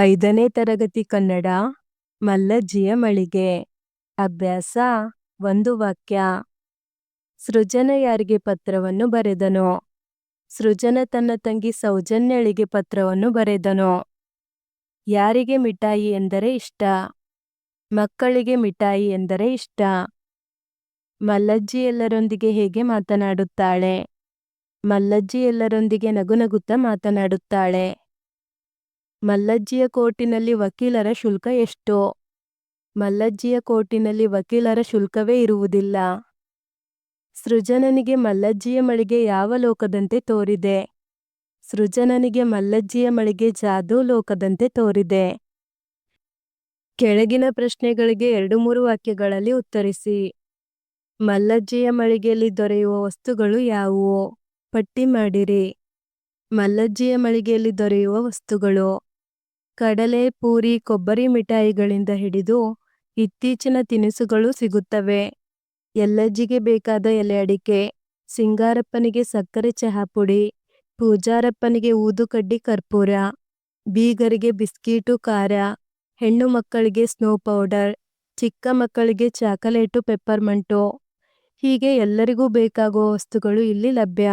ಐದನೇ ತರಗತಿ ಕನ್ನಡ ಮಲ್ಲಜ್ಜಿಯ ಮಳಿಗೆ ಅಭ್ಯಾಸ, ಒಂದು ವಾಕ್ಯ. ಸೃಜನ ಯಾರಿಗೆ ಪತ್ರವನ್ನು ಬರೆದನು? ಸೃಜನ ತನ್ನ ತಂಗಿ ಸೌಜನ್ಯಳಿಗೆ ಪತ್ರವನ್ನು ಬರೆದನು? ಯಾರಿಗೆ ಮಿಠಾಯಿ ಎಂದರೆ ಇಷ್ಟ? ಮಕ್ಕಳಿಗೆ ಮಿಠಾಯಿ ಎಂದರೆ ಇಷ್ಟ? ಮಲ್ಲಜ್ಜಿ ಎಲ್ಲರೊಂದಿಗೆ ಹೇಗೆ ಮಾತನಾಡುತ್ತಾಳೆ? ಮಲ್ಲಜ್ಜಿ ಎಲ್ಲರೊಂದಿಗೆ ನಗುನಗುತ್ತಾ ಮಾತನಾಡುತ್ತಾಳೆ? ಮಲ್ಲಜ್ಜಿಯ ಕೋರ್ಟಿನಲ್ಲಿ ವಕೀಲರ ಶುಲ್ಕ ಎಷ್ಟು? ಮಲ್ಲಜ್ಜಿಯ ಕೋರ್ಟಿನಲ್ಲಿ ವಕೀಲರ ಶುಲ್ಕವೇ ಇರುವುದಿಲ್ಲ. ಸೃಜನನಿಗೆ ಮಲ್ಲಜ್ಜಿಯ ಮಳಿಗೆ ಯಾವ ಲೋಕದಂತೆ ತೋರಿದೆ? ಸೃಜನನಿಗೆ ಮಲ್ಲಜ್ಜಿಯ ಮಳಿಗೆ ಜಾದೂ ಲೋಕದಂತೆ ತೋರಿದೆ. ಕೆಳಗಿನ ಪ್ರಶ್ನೆಗಳಿಗೆ ಎರಡು ಮೂರು ವಾಕ್ಯಗಳಲ್ಲಿ ಉತ್ತರಿಸಿ. ಮಲ್ಲಜ್ಜಿಯ ಮಳಿಗೆಯಲ್ಲಿ ದೊರೆಯುವ ವಸ್ತುಗಳು ಯಾವುವು? ಪಟ್ಟಿ ಮಾಡಿರಿ. ಮಲ್ಲಜ್ಜಿಯ ಮಳಿಗೆಯಲ್ಲಿ ದೊರೆಯುವ ವಸ್ತುಗಳು ಕಡಲೆ ಪೂರಿ ಕೊಬ್ಬರಿ ಮಿಠಾಯಿಗಳಿಂದ ಹಿಡಿದು ಇತ್ತೀಚಿನ ತಿನಿಸುಗಳು ಸಿಗುತ್ತವೆ. ಎಲ್ಲಜ್ಜಿಗೆ ಬೇಕಾದ ಎಲೆ ಅಡಿಕೆ, ಸಿಂಗಾರಪ್ಪನಿಗೆ ಸಕ್ಕರೆ ಚಹಾ ಪುಡಿ, ಪೂಜಾರಪ್ಪನಿಗೆ ಊದುಕಡ್ಡಿ ಕರ್ಪೂರ, ಬೀಗರಿಗೆ ಬಿಸ್ಕೀಟು ಖಾರ, ಹೆಣ್ಣು ಮಕ್ಕಳಿಗೆ ಸ್ನೋ ಪೌಡರ್, ಚಿಕ್ಕ ಮಕ್ಕಳಿಗೆ ಚಾಕಲೇಟು ಪೆಪ್ಪರ್ಮೆಂಟು, ಹೀಗೆ ಎಲ್ಲರಿಗೂ ಬೇಕಾಗುವ ವಸ್ತುಗಳು ಇಲ್ಲಿ ಲಭ್ಯ.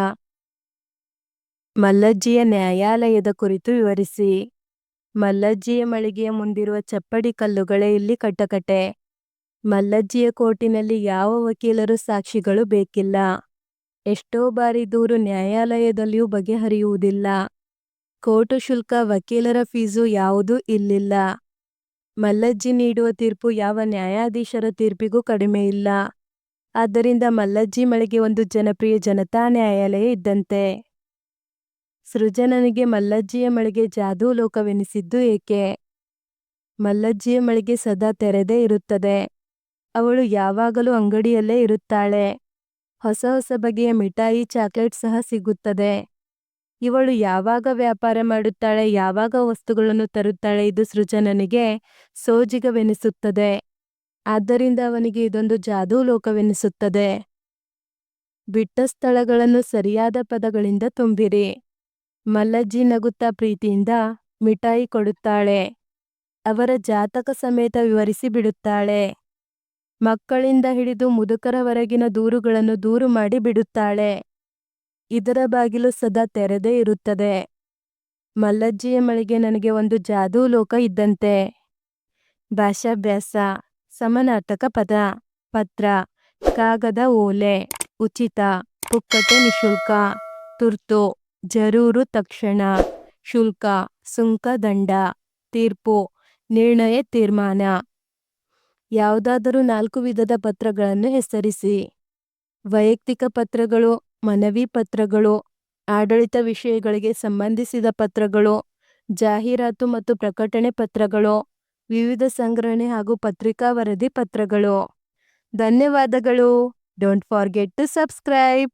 ಮಲ್ಲಜ್ಜಿಯ ನ್ಯಾಯಾಲಯದ ಕುರಿತು ವಿವರಿಸಿ. ಮಲ್ಲಜ್ಜಿಯ ಮಳಿಗೆಯ ಮುಂದಿರುವ ಚಪ್ಪಡಿ ಕಲ್ಲುಗಳೇ ಇಲ್ಲಿ ಕಟ್ಟಕಟೆ. ಮಲ್ಲಜ್ಜಿಯ ಕೋರ್ಟಿನಲ್ಲಿ ಯಾವ ವಕೀಲರು ಸಾಕ್ಷಿಗಳು ಬೇಕಿಲ್ಲ. ಎಷ್ಟೋ ಬಾರಿ ದೂರು ನ್ಯಾಯಾಲಯದಲ್ಲಿಯೂ ಬಗೆಹರಿಯುವುದಿಲ್ಲ. ಕೋರ್ಟು ಶುಲ್ಕ, ವಕೀಲರ ಫೀಸು ಯಾವುದೂ ಇಲ್ಲಿಲ್ಲ. ಮಲ್ಲಜ್ಜಿ ನೀಡುವ ತೀರ್ಪು ಯಾವ ನ್ಯಾಯಾಧೀಶರ ತೀರ್ಪಿಗೂ ಕಡಿಮೆ ಇಲ್ಲ. ಆದ್ದರಿಂದ ಮಲ್ಲಜ್ಜಿ ಮಳಿಗೆ ಒಂದು ಜನಪ್ರಿಯ ಜನತಾ ನ್ಯಾಯಾಲಯ ಇದ್ದಂತೆ. ಸೃಜನನಿಗೆ ಮಲ್ಲಜ್ಜಿಯ ಮಳಿಗೆ ಜಾದೂ ಲೋಕವೆನಿಸಿದ್ದು ಏಕೆ? ಮಲ್ಲಜ್ಜಿಯ ಮಳಿಗೆ ಸದಾ ತೆರೆದೇ ಇರುತ್ತದೆ. ಅವಳು ಯಾವಾಗಲೂ ಅಂಗಡಿಯಲ್ಲೇ ಇರುತ್ತಾಳೆ. ಹೊಸ ಹೊಸ ಬಗೆಯ ಮಿಠಾಯಿ, ಚಾಕ್ಲೇಟ್ ಸಹ ಸಿಗುತ್ತದೆ. ಇವಳು ಯಾವಾಗ ವ್ಯಾಪಾರ ಮಾಡುತ್ತಾಳೆ, ಯಾವಾಗ ವಸ್ತುಗಳನ್ನು ತರುತ್ತಾಳೆ, ಇದು ಸೃಜನನಿಗೆ ಸೋಜಿಗವೆನಿಸುತ್ತದೆ. ಆದ್ದರಿಂದ ಅವನಿಗೆ ಇದೊಂದು ಜಾದೂ ಲೋಕವೆನಿಸುತ್ತದೆ. ಬಿಟ್ಟ ಸ್ಥಳಗಳನ್ನು ಸರಿಯಾದ ಪದಗಳಿಂದ ತುಂಬಿರಿ. ಮಲ್ಲಜ್ಜಿ ನಗುತ್ತಾ ಪ್ರೀತಿಯಿಂದ ಮಿಠಾಯಿ ಕೊಡುತ್ತಾಳೆ. ಅವರ ಜಾತಕ ಸಮೇತ ವಿವರಿಸಿ ಬಿಡುತ್ತಾಳೆ. ಮಕ್ಕಳಿಂದ ಹಿಡಿದು ಮುದುಕರವರೆಗಿನ ದೂರುಗಳನ್ನು ದೂರು ಮಾಡಿ ಬಿಡುತ್ತಾಳೆ. ಇದರ ಬಾಗಿಲು ಸದಾ ತೆರೆದೇ ಇರುತ್ತದೆ. ಮಲ್ಲಜ್ಜಿಯ ಮಳಿಗೆ ನನಗೆ ಒಂದು ಜಾದೂ ಲೋಕ ಇದ್ದಂತೆ. ಭಾಷಾಭ್ಯಾಸ, ಸಮನಾಟಕ ಪದ, ಪತ್ರ, ಕಾಗದ ಓಲೆ, ಉಚಿತ, ಪುಕ್ಕಟೆ ನಿಶುಲ್ಕ, ತುರ್ತು ಜರೂರು ತಕ್ಷಣ. ಶುಲ್ಕ, ಸುಂಕ, ದಂಡ, ತೀರ್ಪು, ನಿರ್ಣಯ, ತೀರ್ಮಾನ. ಯಾವುದಾದರೂ ನಾಲ್ಕು ವಿಧದ ಪತ್ರಗಳನ್ನು ಹೆಸರಿಸಿ. ವೈಯಕ್ತಿಕ ಪತ್ರಗಳು, ಮನವಿ ಪತ್ರಗಳು, ಆಡಳಿತ ವಿಷಯಗಳಿಗೆ ಸಂಬಂಧಿಸಿದ ಪತ್ರಗಳು, ಜಾಹೀರಾತು ಮತ್ತು ಪ್ರಕಟಣೆ ಪತ್ರಗಳು, ವಿವಿಧ ಸಂಗ್ರಹಣೆ ಹಾಗೂ ಪತ್ರಿಕಾ ವರದಿ ಪತ್ರಗಳು. ಧನ್ಯವಾದಗಳು. Don't forget to subscribe